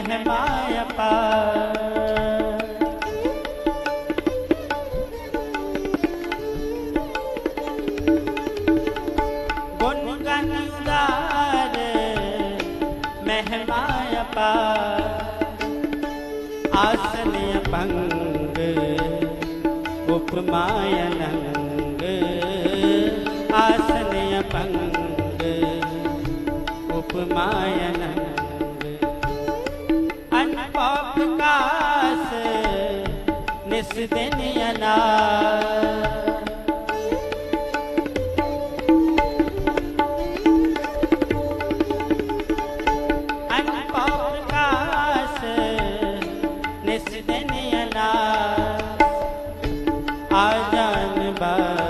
ਮਹਿਮਾ ਅਪਾਰ ਗੁਣ ਗਨ ਉਦਾਰ ਮਹਿਮਾ ਅਪਾਰ ਆਸਨ ਅਪੰਗ ਉਪਮਾਇਨੰਗ ਆਸਨ ਅਪੰਗ ਉਪਮਾਇਨੰਗ ਅਨਪਾ ਪ੍ਰਕਾਸ਼ ਨਿਸ ਦਿਨ ਅਨਾਰ। ਨਿਸ ਦਿਨ ਅਨਾਰ। ਆਜਨ ਬਾਹੋ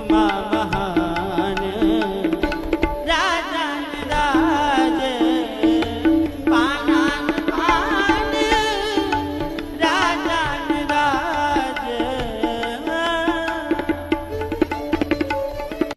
তোমার